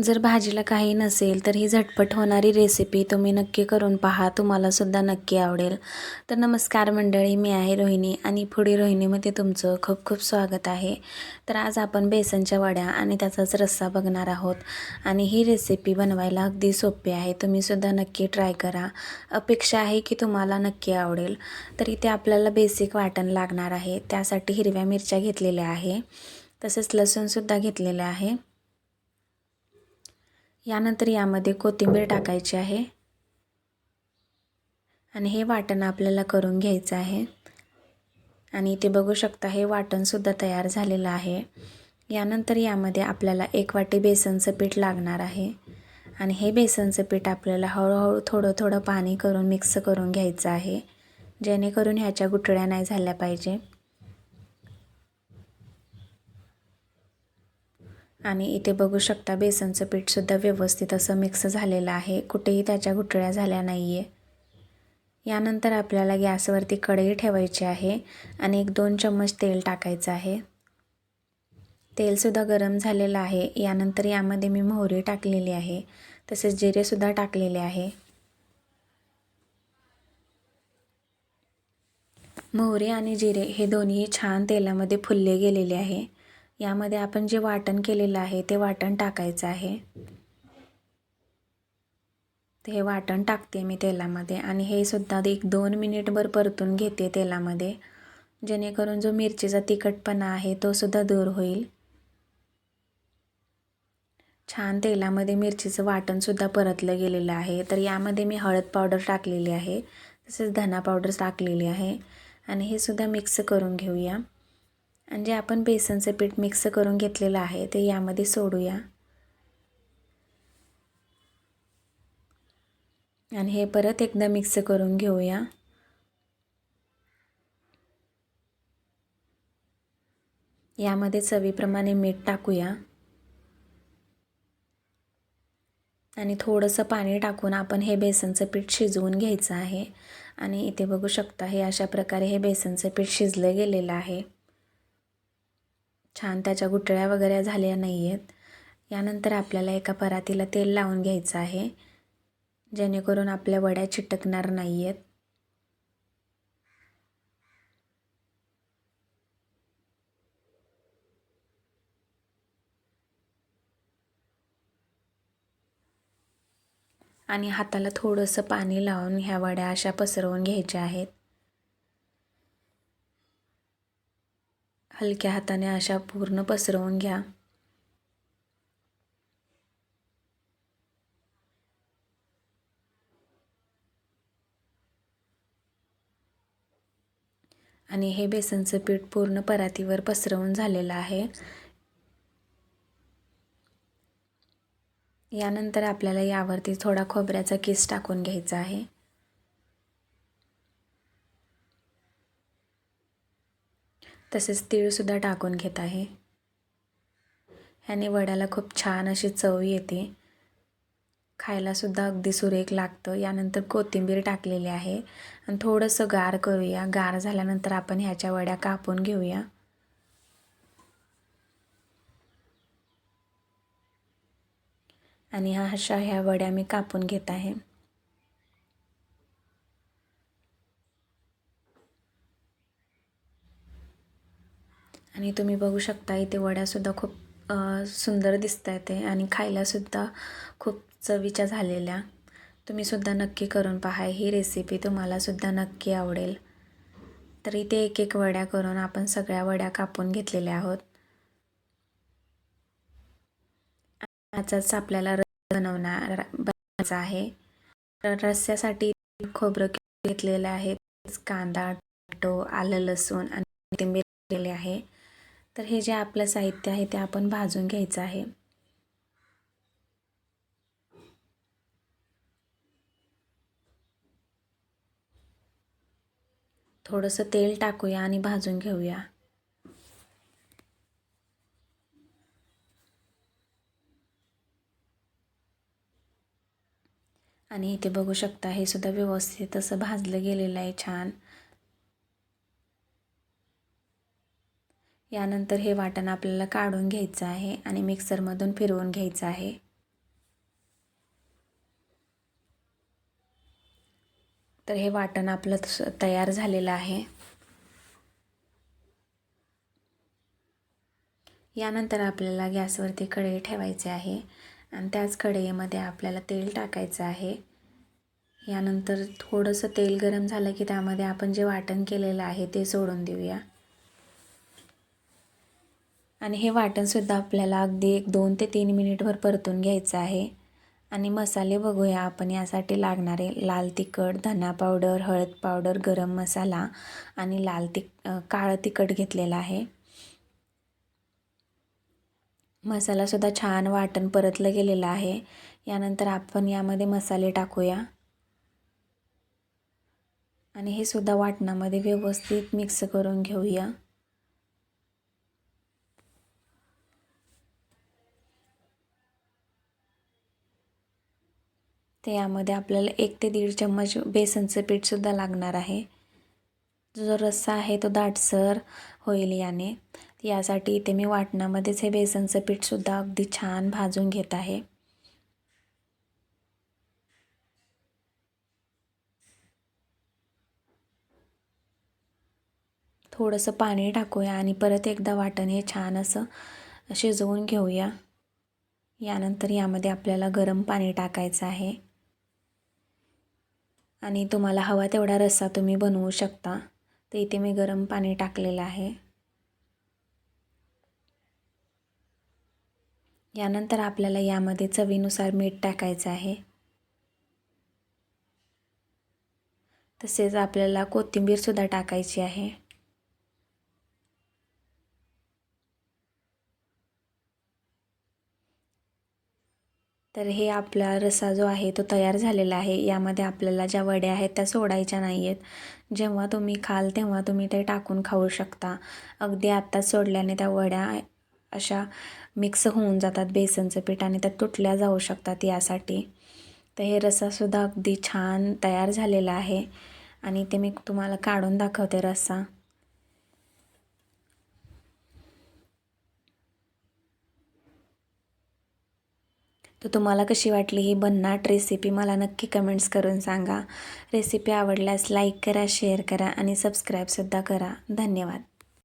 जर भाजीला काही नसेल तर ही झटपट होणारी रेसिपी तुम्ही नक्की करून पहा. तुम्हालासुद्धा नक्की आवडेल. तर नमस्कार मंडळी मी आहे रोहिणी आणि पुढे रोहिणीमध्ये तुमचं खूप खूप स्वागत आहे. तर आज आपण बेसनच्या वड्या आणि त्याचाच रस्सा बघणार आहोत आणि ही रेसिपी बनवायला अगदी सोपी आहे. तुम्हीसुद्धा नक्की ट्राय करा. अपेक्षा आहे की तुम्हाला नक्की आवडेल. तर इथे आपल्याला बेसिक वाटण लागणार आहे. त्यासाठी हिरव्या मिरच्या घेतलेल्या आहे. तसेच लसूणसुद्धा घेतलेलं आहे. यानंतर यामध्ये कोथिंबीर टाकायची आहे. आणि हे वाटण आपल्याला करून घ्यायचं आहे. आणि इथे बघू शकता हे वाटणसुद्धा तयार झालेलं आहे. यानंतर यामध्ये आपल्याला एक वाटी बेसनचं पीठ लागणार आहे. आणि हे बेसनचं पीठ आपल्याला हळूहळू थोडं थोडं पाणी करून मिक्स करून घ्यायचं आहे. जेणेकरून ह्याच्या गुठळ्या नाही झाल्या पाहिजे. आणि इथे बघू शकता बेसनचं पीठसुद्धा व्यवस्थित असं मिक्स झालेलं आहे. कुठेही त्याच्या गुठळ्या झाल्या नाही आहे यानंतर आपल्याला गॅसवरती कढई ठेवायची आहे आणि एक दोन चम्मच तेल टाकायचं आहे. तेलसुद्धा गरम झालेलं आहे. यानंतर यामध्ये मी मोहरी टाकलेली आहे. तसेच जिरेसुद्धा टाकलेले आहे. मोहरी आणि जिरे हे दोन्ही छान तेलामध्ये फुलले गेलेले आहे. यामध्ये आपण जे वाटण केलेलं आहे ते वाटण टाकायचं आहे. ते हे वाटण टाकते मी तेलामध्ये आणि हे सुद्धा एक दोन मिनिटभर परतून घेते तेलामध्ये. जेणेकरून जो मिरचीचा तिखटपणा आहे तो सुद्धा दूर होईल. छान तेलामध्ये मिरचीचं वाटणसुद्धा परतलं गेलेलं आहे. तर यामध्ये मी हळद पावडर टाकलेली आहे. तसेच धना पावडर टाकलेली आहे. आणि हे सुद्धा मिक्स करून घेऊया. आणि जे आपण बेसनचं पीठ मिक्स करून घेतलेलं आहे ते यामध्ये सोडूया. आणि हे परत एकदा मिक्स करून घेऊया. यामध्ये चवीप्रमाणे मीठ टाकूया. आणि थोडंसं पाणी टाकून आपण हे बेसनचं पीठ शिजवून घ्यायचं आहे. आणि इथे बघू शकता हे अशा प्रकारे हे बेसनचं पीठ शिजलं गेलेलं आहे. छान त्याच्या गुटळ्या वगैरे झाल्या नाही आहेत यानंतर आपल्याला एका परातीला तेल लावून घ्यायचं आहे. जेणेकरून आपल्या वड्या चिटकणार नाही आहेत आणि हाताला थोडंसं पाणी लावून ह्या वड्या अशा पसरवून घ्यायच्या आहेत. हलक्या हाताने अशा पूर्ण पसरवून घ्या. आणि हे बेसनचं पीठ पूर्ण परातीवर पसरवून झालेलं आहे. यानंतर आपल्याला यावरती थोडा खोबऱ्याचा किस टाकून घ्यायचा आहे. तसेच तीळसुद्धा टाकून घेत आहे. ह्याने वड्याला खूप छान अशी चव येते. खायलासुद्धा अगदी सुरेख लागतं. यानंतर कोथिंबीर टाकलेली आहे. आणि थोडंसं गार करूया. गार झाल्यानंतर आपण ह्याच्या वड्या कापून घेऊया. आणि हा अशा ह्या वड्या मी कापून घेत आहे. आणि तुम्ही बघू शकता इथे वड्यासुद्धा खूप सुंदर दिसत आहेत ते आणि खायलासुद्धा खूप चवीच्या झालेल्या. तुम्हीसुद्धा नक्की करून पहा ही रेसिपी तुम्हालासुद्धा नक्की आवडेल. तर इथे एक एक वड्या करून आपण सगळ्या वड्या कापून घेतलेल्या आहोत. याचाच आपल्याला रस बनवणार बनवायचा आहे. रस्स्यासाठी खोबरं घेतलेलं आहे कांदा टोमॅटो आलं लसूण आणि कोथिंबीर आहे. तर हे जे आपलं साहित्य आहे ते आपण भाजून घ्यायचं आहे. थोडंसं तेल टाकूया आणि भाजून घेऊया. आणि इथे बघू शकता हे सुद्धा व्यवस्थित असं भाजलं गेलेलं आहे छान. यानंतर हे वाटण आपल्याला काढून घ्यायचं आहे आणि मिक्सरमधून फिरवून घ्यायचं आहे. तर हे वाटण आपलं तयार झालेलं आहे. यानंतर आपल्याला गॅसवरती कढई ठेवायची आहे आणि त्याच कढईमध्ये आपल्याला तेल टाकायचं आहे. यानंतर थोडंसं तेल गरम झालं की त्यामध्ये आपण जे वाटण केलेलं आहे ते सोडून देऊया. आणि हे वाटणसुद्धा आपल्याला अगदी एक दोन ते तीन मिनिटभर परतून घ्यायचं आहे. आणि मसाले बघूया आपण यासाठी लागणारे लाल तिखट धना पावडर हळद पावडर गरम मसाला आणि लाल तिक काळं तिखट घेतलेलं आहे. मसालासुद्धा छान वाटण परतलं गेलेलं आहे. यानंतर आपण यामध्ये मसाले टाकूया. आणि हे सुद्धा वाटणामध्ये व्यवस्थित मिक्स करून घेऊया. ते यामध्ये आपल्याला एक ते दीड चम्मच बेसनचं पीठसुद्धा लागणार आहे. जो रस्सा आहे तो दाटसर होईल याने. यासाठी इथे मी वाटणामध्येच हे बेसनचं पीठसुद्धा अगदी छान भाजून घेत आहे. थोडंसं पाणी टाकूया आणि परत एकदा वाटण हे छान असं शिजवून घेऊया. यानंतर यामध्ये आपल्याला गरम पाणी टाकायचं आहे. आणि तुम्हाला हवा तेवढा रस्सा तुम्ही बनवू शकता. तर इथे मी गरम पाणी टाकलेलं आहे. यानंतर आपल्याला यामध्ये चवीनुसार मीठ टाकायचं आहे. तसेच आपल्याला कोथिंबीरसुद्धा टाकायची आहे. तर हे आपला रसा जो आहे तो तयार झालेला आहे. यामध्ये आपल्याला ज्या वड्या आहेत त्या सोडायच्या नाही आहेत जेव्हा तुम्ही खाल तेव्हा तुम्ही ते टाकून खाऊ शकता. अगदी आत्ताच सोडल्याने त्या वड्या अशा मिक्स होऊन जातात. बेसनचं पीठ आणि त्या तुटल्या जाऊ शकतात यासाठी. तर हे रस्सासुद्धा अगदी छान तयार झालेला आहे. आणि ते मी तुम्हाला काढून दाखवते रस्सा तर तुम्हाला कशी वाटली ही भन्नाट रेसिपी मला नक्की कमेंट्स करून सांगा. रेसिपी आवडल्यास लाईक करा शेअर करा आणि सबस्क्राईबसुद्धा करा. धन्यवाद.